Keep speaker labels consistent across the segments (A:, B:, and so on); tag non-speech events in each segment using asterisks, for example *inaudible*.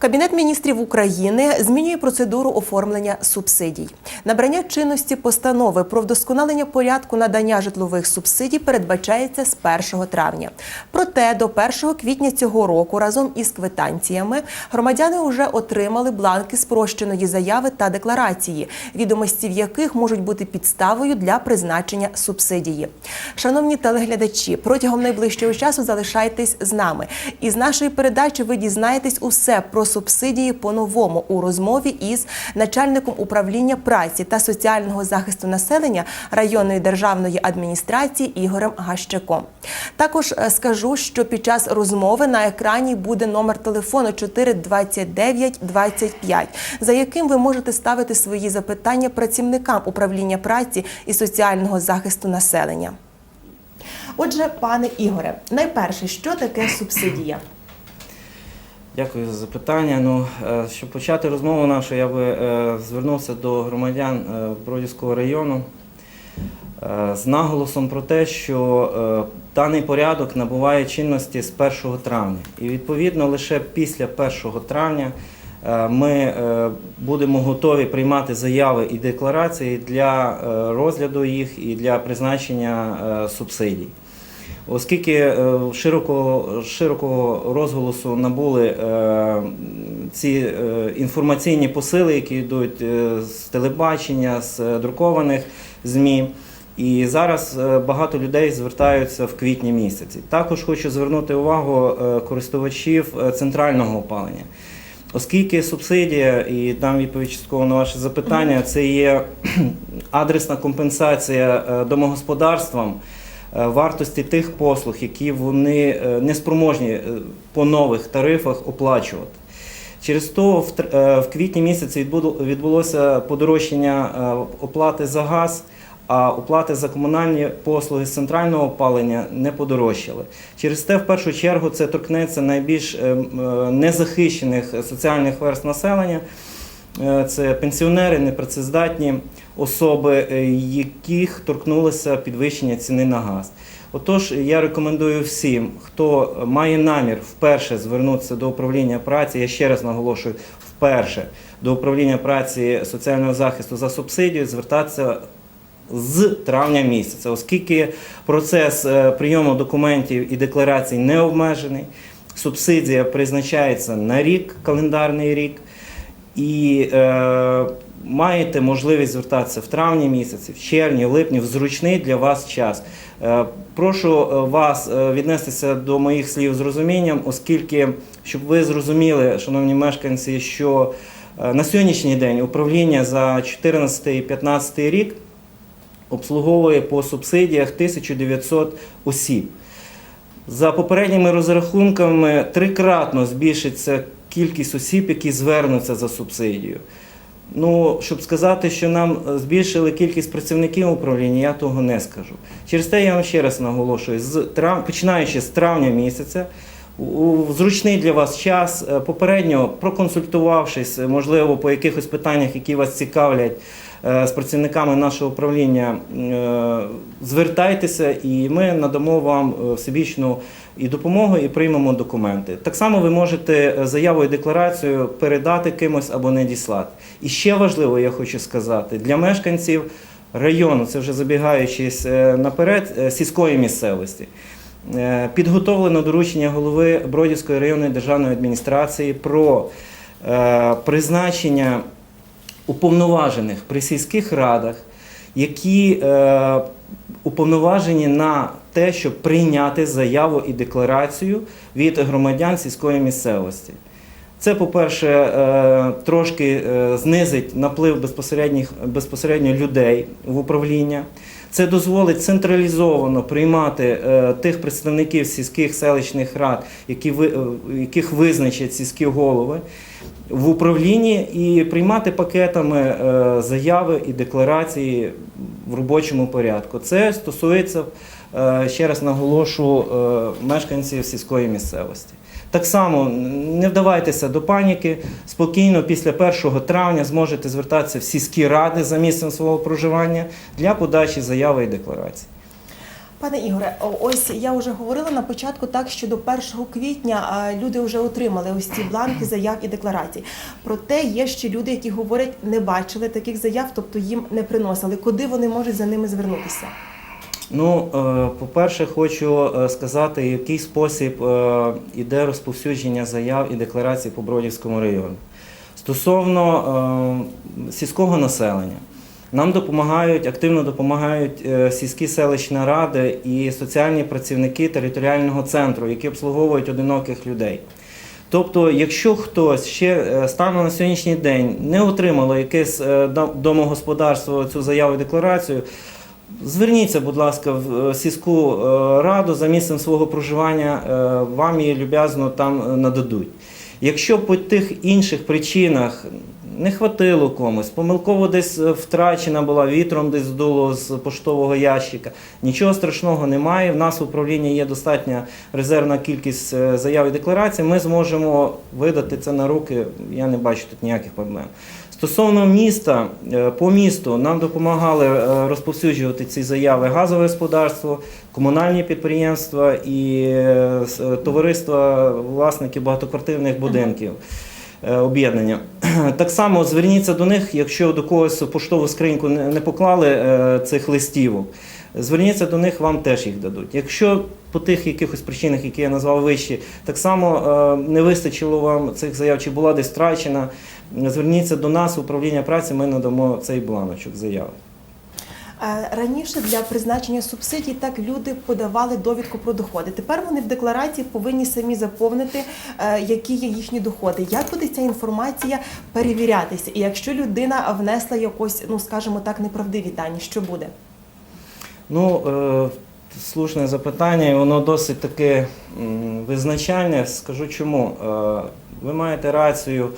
A: Кабінет міністрів України змінює процедуру оформлення субсидій. Набрання чинності постанови про вдосконалення порядку надання житлових субсидій передбачається з 1 травня. Проте до 1 квітня цього року разом із квитанціями громадяни вже отримали бланки спрощеної заяви та декларації, відомості в яких можуть бути підставою для призначення субсидії. Шановні телеглядачі, протягом найближчого часу залишайтесь з нами. І з нашої передачі ви дізнаєтесь усе про субсидії по-новому у розмові із начальником управління праці та соціального захисту населення районної державної адміністрації Ігорем Гащаком. Також е, скажу, що під час розмови на екрані буде номер телефону 429 25, за яким ви можете ставити свої запитання працівникам управління праці і соціального захисту населення. Отже, пане Ігоре, найперше, що таке субсидія?
B: Дякую за запитання. Ну, е, щоб почати розмову нашу, я би е, звернувся до громадян е, Бродівського району з наголосом про те, що даний порядок набуває чинності з 1 травня. І відповідно лише після 1 травня ми будемо готові приймати заяви і декларації для розгляду їх і для призначення субсидій. Оскільки е, широкого, широкого розголосу набули е, ці е, інформаційні посили, які йдуть з телебачення, з друкованих ЗМІ. І зараз багато людей звертаються в квітні місяці. Також хочу звернути увагу користувачів центрального опалення. Оскільки субсидія, і дам відповідь частково на ваше запитання, це є *clears throat* адресна компенсація домогосподарствам вартості тих послуг, які вони е, не спроможні е, по нових тарифах оплачувати. Через то в е, квітні місяці відбулося подорожчання е, оплати за газ, а оплати за комунальні послуги з центрального опалення не подорожчали. Через те, в першу чергу, це торкнеться найбільш е, м, е, незахищених соціальних верст населення. Е, Це пенсіонери, непрацездатні особи, е, яких торкнулося підвищення ціни на газ. Отож, я рекомендую всім, хто має намір вперше звернутися до управління праці, я ще раз наголошую, вперше до управління праці соціального захисту за субсидію, звертатися з травня місяця, оскільки процес е, прийому документів і декларацій не обмежений, субсидія призначається на рік, календарний рік, і е, маєте можливість звертатися в травні місяці, в червні, в липні, в зручний для вас час. Е, прошу е, вас е, віднестися до моїх слів з розумінням, оскільки, щоб ви зрозуміли, шановні мешканці, що е, на сьогоднішній день управління за 14 і 15 рік обслуговує по субсидіях 1900 осіб. За попередніми розрахунками, трикратно збільшиться кількість осіб, які звернуться за субсидію. Ну, щоб сказати, що нам збільшили кількість працівників управління, я того не скажу. Через те я вам ще раз наголошую, з трав... починаючи з травня місяця, у- зручний для вас час, е, попередньо проконсультувавшись, е, можливо, по якихось питаннях, які вас цікавлять, з працівниками нашого управління, е, звертайтеся, і ми надамо вам е, всебічну і допомогу, і приймемо документи. Так само ви можете е, заяву і декларацію передати кимось або не діслати. І ще важливо, я хочу сказати, для мешканців району, це вже забігаючись е, наперед, е, сільської місцевості. Е, Підготовлено доручення голови Бродівської районної державної адміністрації про е, призначення уповноважених при сільських радах, які е, уповноважені на те, щоб прийняти заяву і декларацію від громадян сільської місцевості. Це, по-перше, е, трошки е, знизить наплив безпосередніх, безпосередньо людей в управління. Це дозволить централізовано приймати е, тих представників сільських селищних рад, які е, яких визначать сільські голови в управлінні і приймати пакетами е, заяви і декларації в робочому порядку. Це стосується, ще раз наголошу, мешканців сільської місцевості. Так само не вдавайтеся до паніки. Спокійно після 1 травня зможете звертатися в сільські ради за місцем свого проживання для подачі заяви і декларації.
A: Пане Ігоре, ось я вже говорила на початку так, що до 1 квітня люди вже отримали ось ці бланки заяв і декларацій. Проте є ще люди, які говорять, не бачили таких заяв, тобто їм не приносили. Куди вони можуть за ними звернутися?
B: Ну, е, по-перше, хочу е, сказати, який спосіб е, іде розповсюдження заяв і декларацій по Бродівському району. Стосовно сільського населення, нам допомагають, активно допомагають сільські селищні ради і соціальні працівники територіального центру, які обслуговують одиноких людей. Тобто, якщо хтось ще станом на сьогоднішній день не отримало якесь домогосподарство цю заяву і декларацію, Зверніться, будь ласка, в е, сільську е, раду за місцем свого проживання, е, вам її люб'язно там нададуть. Якщо по тих інших причинах не хватило комусь, помилково десь втрачена була, вітром десь здуло з поштового ящика, нічого страшного немає. В нас в управлінні є достатня резервна кількість заяв і декларацій. Ми зможемо видати це на руки. Я не бачу тут ніяких проблем. Стосовно міста, е, по місту нам допомагали е, розповсюджувати ці заяви газове господарство, комунальні підприємства і е, товариства власників багатоквартирних будинків. Об'єднання. *clears throat* Так само зверніться до них, якщо до когось поштову скриньку не поклали цих листівок. Зверніться до них, вам теж їх дадуть. Якщо по тих якихось причинах, які я назвав вище, так само не вистачило вам цих заяв, чи була десь втрачена, зверніться до нас, управління праці, ми надамо цей бланочок заяви.
A: Раніше для призначення субсидій так люди подавали довідку про доходи. Тепер вони в декларації повинні самі заповнити, е, які є їхні доходи. Як буде ця інформація перевірятися? І якщо людина внесла якось, ну скажімо так, неправдиві дані, що буде?
B: Ну, е, слушне запитання, і воно досить таке визначальне. Скажу чому. Е, ви маєте рацію.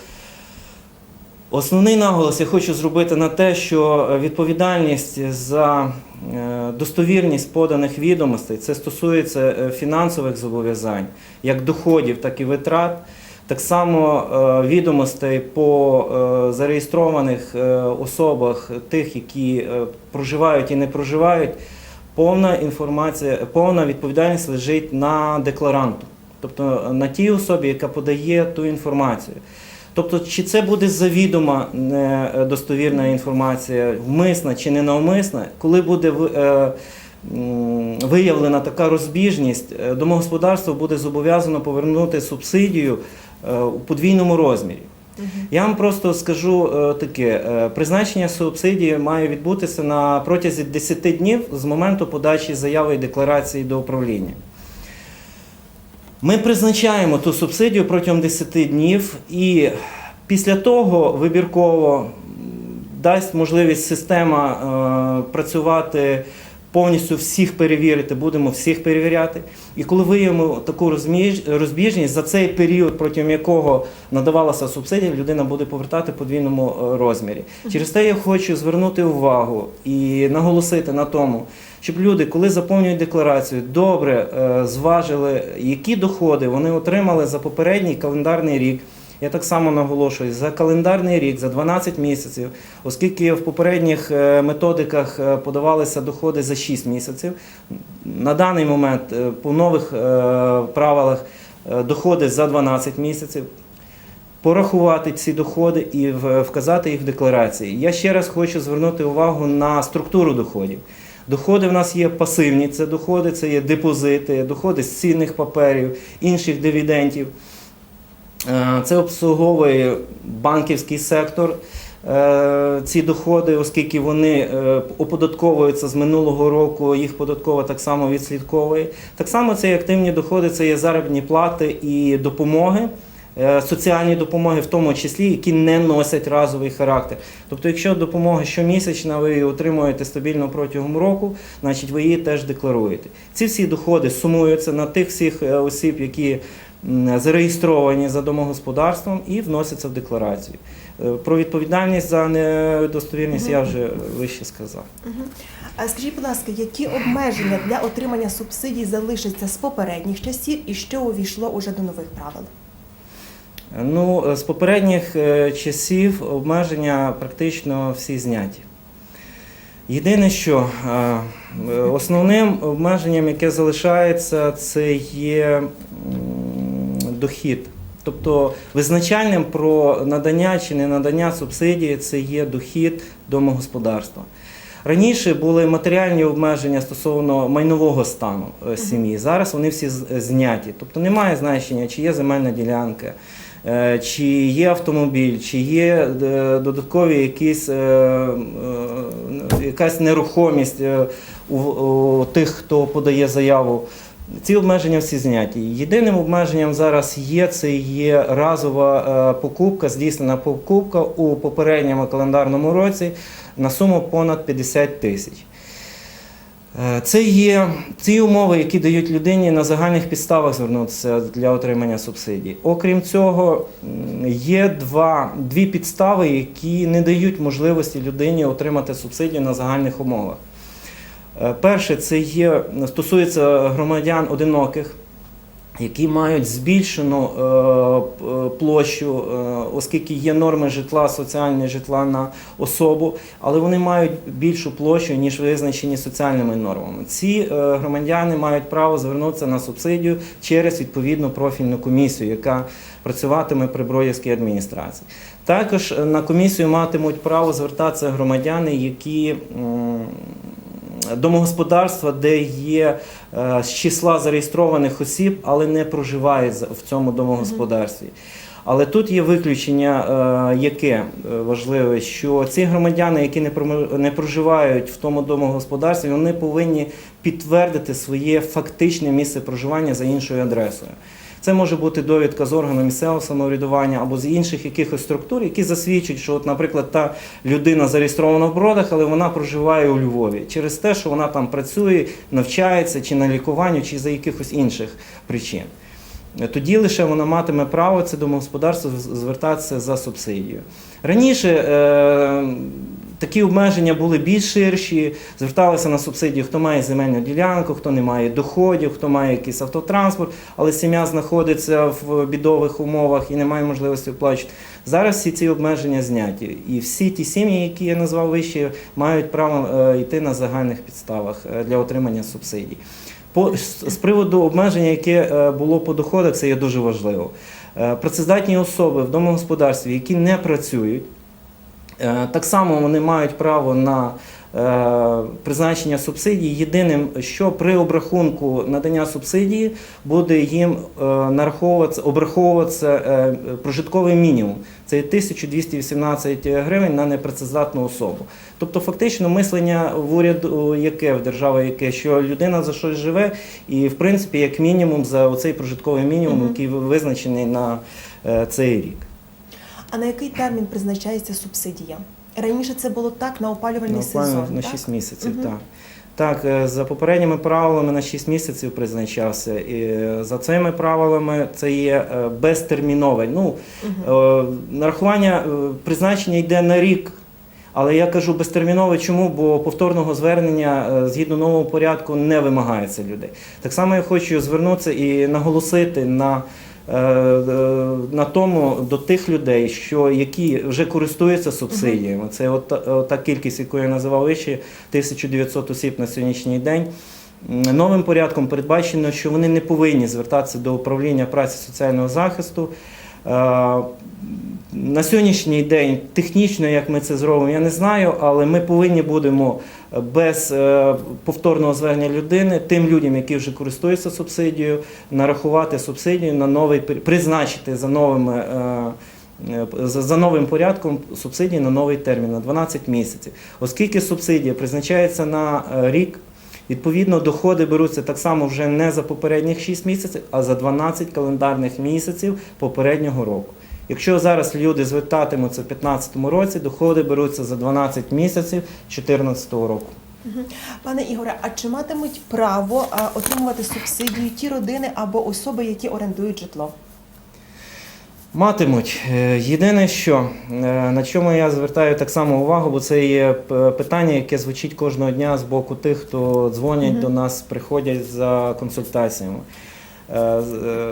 B: Основний наголос я хочу зробити на те, що відповідальність за е, достовірність поданих відомостей це стосується е, фінансових зобов'язань, як доходів, так і витрат. Так само е, відомостей по е, зареєстрованих е, особах, тих, які е, проживають і не проживають, повна інформація, повна відповідальність лежить на декларанту, тобто на тій особі, яка подає ту інформацію. Тобто, чи це буде завідома недостовірна інформація, вмисна чи ненавмисна, коли буде е, виявлена така розбіжність, е, домогосподарство буде зобов'язано повернути субсидію е, у подвійному розмірі. Я вам просто скажу таке: призначення субсидії має відбутися на протязі 10 днів з моменту подачі заяви і декларації до управління. Ми призначаємо ту субсидію протягом 10 днів, і після того вибірково дасть можливість система е, працювати повністю всіх перевірити, будемо всіх перевіряти. І коли виявимо таку розбіжність, за цей період, протягом якого надавалася субсидія, людина буде повертати в подвійному е, розмірі. Через те я хочу звернути увагу і наголосити на тому, щоб люди, коли заповнюють декларацію, добре е, зважили, які доходи вони отримали за попередній календарний рік. Я так само наголошую за календарний рік, за 12 місяців, оскільки в попередніх е, методиках е, подавалися доходи за 6 місяців. На даний момент е, по нових правилах доходи за 12 місяців. Порахувати ці доходи і вказати їх в декларації. Я ще раз хочу звернути увагу на структуру доходів. Доходи в нас є пасивні, це доходи, це є депозити, доходи з цінних паперів, інших дивідендів. Е, Це обслуговує банківський сектор. е, Ці доходи, оскільки вони е, оподатковуються з минулого року, їх податкова так само відслідковує. Так само це активні доходи, це є заробітні плати і допомоги, соціальні допомоги, в тому числі, які не носять разовий характер. Тобто, якщо допомога щомісячна, ви її отримуєте стабільно протягом року, значить ви її теж декларуєте. Ці всі доходи сумуються на тих всіх осіб, які зареєстровані за домогосподарством і вносяться в декларацію. Е, Про відповідальність за недостовірність я вже вище сказав.
A: А скажіть, будь ласка, які обмеження для отримання субсидій залишаться з попередніх часів і що увійшло уже до нових правил?
B: Ну, е, з попередніх е, часів обмеження практично всі зняті. Єдине, що е, е, основним обмеженням, яке залишається, це є дохід. Тобто визначальним про надання чи не надання субсидії це є дохід домогосподарства. Раніше були матеріальні обмеження стосовно майнового стану е, сім'ї. Зараз вони всі зняті. Тобто немає значення, чи є земельна ділянка, е, чи є автомобіль, чи є е, додаткові якісь, якась нерухомість у тих, хто подає заяву. Ці обмеження всі зняті. Єдиним обмеженням зараз є це є разова е, покупка, здійснена покупка у попередньому календарному році на суму понад 50 тисяч. Е, Це є ці умови, які дають людині на загальних підставах звернутися для отримання субсидій. Окрім цього, є два, дві підстави, які не дають можливості людині отримати субсидію на загальних умовах. Е, Перше, це є стосується громадян одиноких, які мають збільшену е, площу, е, оскільки є норми житла, соціальне житла на особу, але вони мають більшу площу, ніж визначені соціальними нормами. Ці громадяни мають право звернутися на субсидію через відповідну профільну комісію, яка працюватиме при Бродівській адміністрації. Також на комісію матимуть право звертатися громадяни, які домогосподарства, де є е, з числа зареєстрованих осіб, але не проживають в цьому домогосподарстві. Але тут є виключення, е, яке е, важливе, що ці громадяни, які не проживають в тому домогосподарстві, вони повинні підтвердити своє фактичне місце проживання за іншою адресою. Це може бути довідка з органу місцевого самоврядування або з інших якихось структур, які засвідчують, що, от, наприклад, та людина зареєстрована в бродах, але вона проживає у Львові через те, що вона там працює, навчається чи на лікуванню, чи за якихось інших причин. Тоді лише вона матиме право це домогосподарство звертатися за субсидією. Раніше е, такі обмеження були більш ширші, зверталися на субсидію, хто має земельну ділянку, хто не має доходів, хто має якийсь автотранспорт, але сім'я знаходиться в бідових умовах і не має можливості оплачувати. Зараз всі ці обмеження зняті. І всі ті сім'ї, які я назвав вище, мають право е, йти на загальних підставах е, для отримання субсидій. По, з приводу обмеження, яке е, було по доходах, це є дуже важливо. Працездатні особи в домогосподарстві, які не працюють, так само вони мають право на е, призначення субсидій. Єдиним, що при обрахунку надання субсидії буде їм е, нараховуватися, обраховуватися е, прожитковий мінімум. Це 1218 гривень на непрацездатну особу. Тобто, фактично, мислення в уряду яке в держави, яке що людина за щось живе, і в принципі, як мінімум, за оцей прожитковий мінімум, який визначений на е, цей рік.
A: А на який термін призначається субсидія? Раніше це було так на опалювальний
B: На
A: сезон.
B: на
A: так?
B: 6 місяців,
A: Мгм.
B: так. Так, е, за попередніми правилами на 6 місяців призначався. І е, за цими правилами це є е, безтермінове. Ну, е, нарахування призначення йде на рік. Але я кажу безтермінове, чому? Бо повторного звернення згідно нового порядку не вимагається людей. Так само я хочу звернутися і наголосити на, на тому до тих людей, що які вже користуються субсидіями. Це от, та- кількість, яку я називав вище, 1900 осіб на сьогоднішній день. Новим порядком передбачено, що вони не повинні звертатися до управління праці соціального захисту. Е, На сьогоднішній день технічно, як ми це зробимо, я не знаю, але ми повинні будемо без е, повторного звернення людини тим людям, які вже користуються субсидією, нарахувати субсидію на новий призначити за новими. е, е, За, новим порядком субсидії на новий термін на 12 місяців. Оскільки субсидія призначається на е, рік, відповідно доходи беруться так само вже не за попередніх 6 місяців, а за 12 календарних місяців попереднього року. Якщо зараз люди звертатимуться в 2015 році, доходи беруться за 12 місяців 2014 року.
A: Пане Ігоре, а чи матимуть право отримувати субсидію ті родини або особи, які орендують житло?
B: Матимуть. Е, Єдине, що е, на чому я звертаю так само увагу, бо це є питання, яке звучить кожного дня з боку тих, хто дзвонять
A: Мгм.
B: до нас, приходять за консультаціями. Е, е,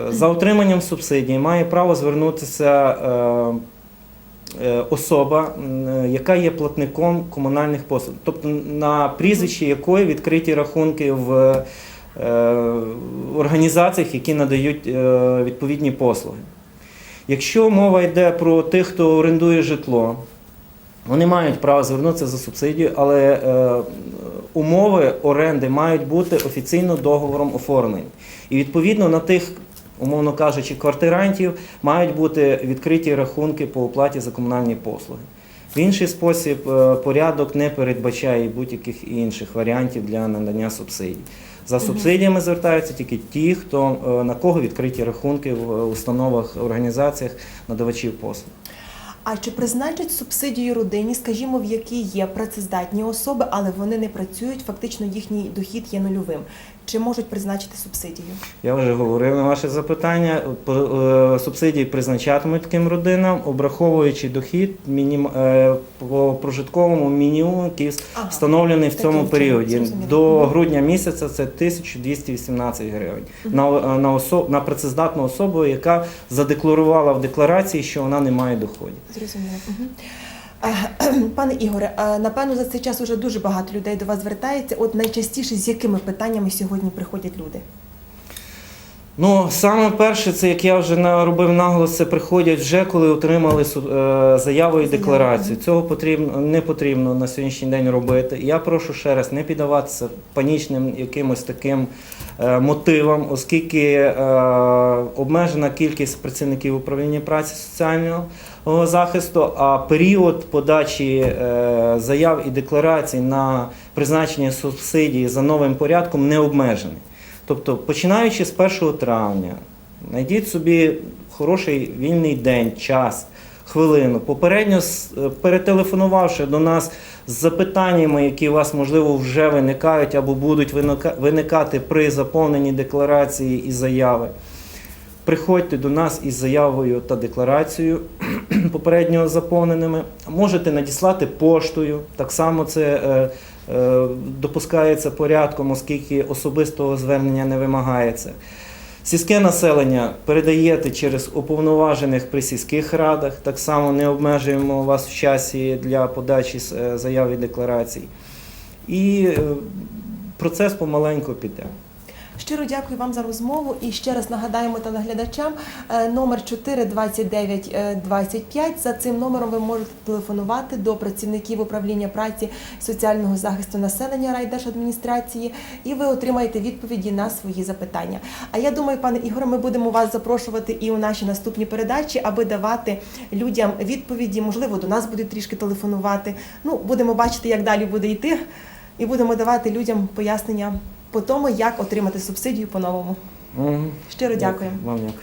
B: За отриманням субсидії має право звернутися е, особа, яка є платником комунальних послуг, тобто на прізвище якої відкриті рахунки в організаціях, які надають відповідні послуги. Якщо мова йде про тих, хто орендує житло, вони мають право звернутися за субсидію, але умови оренди мають бути офіційно договором оформлені. І відповідно на тих, умовно кажучи, квартирантів мають бути відкриті рахунки по оплаті за комунальні послуги. В інший спосіб е, порядок не передбачає будь-яких інших варіантів для надання субсидій. За субсидіями звертаються тільки ті, хто е, на кого відкриті рахунки в установах, організаціях надавачів послуг.
A: А чи призначать субсидію родині, скажімо, в якій є працездатні особи, але вони не працюють, фактично їхній дохід є нульовим? Чи можуть призначити субсидію?
B: Я вже говорив на ваше запитання. Е, Субсидії призначатимуть таким родинам, обраховуючи дохід мінім, е, по прожитковому мінімуму, який
A: Ага.
B: встановлений в цьому періоді.
A: зрозуміло.
B: До грудня місяця це 1218 гривень на, на, осо, на працездатну особу, яка задекларувала в декларації, що вона не має доходів.
A: Зрозуміло. Мгм. Е, *clears throat* Пане Ігоре, е, напевно, за цей час вже дуже багато людей до вас звертається. От найчастіше з якими питаннями сьогодні приходять люди?
B: Ну, саме перше, це як я вже робив наголос, це приходять вже, коли отримали е, заяву і декларацію. Цього потрібно не потрібно на сьогоднішній день робити. Я прошу ще раз не піддаватися панічним якимось таким е, мотивам, оскільки е, обмежена кількість працівників управління праці соціального захисту, а період подачі е, заяв і декларацій на призначення субсидії за новим порядком не обмежений. Тобто, починаючи з 1 травня, знайдіть собі хороший вільний день, час, хвилину, попередньо е, перетелефонувавши до нас з запитаннями, які у вас, можливо, вже виникають або будуть виникати при заповненні декларації і заяви. Приходьте до нас із заявою та декларацією *clears throat* попередньо заповненими. Можете надіслати поштою. Так само це е, е, допускається порядком, оскільки особистого звернення не вимагається. Сільське населення передаєте через уповноважених при сільських радах. Так само не обмежуємо вас в часі для подачі е, заяв і декларацій. І е, процес помаленьку піде.
A: Щиро дякую вам за розмову і ще раз нагадаємо телеглядачам е, номер 42925. За цим номером ви можете телефонувати до працівників управління праці соціального захисту населення райдержадміністрації, і ви отримаєте відповіді на свої запитання. А я думаю, пане Ігоре, ми будемо вас запрошувати і у наші наступні передачі, аби давати людям відповіді. Можливо, до нас будуть трішки телефонувати. Ну, будемо бачити, як далі буде йти, і будемо давати людям пояснення по тому, як отримати субсидію по-новому.
B: Угу.
A: Щиро дякую.
B: Вам дякую.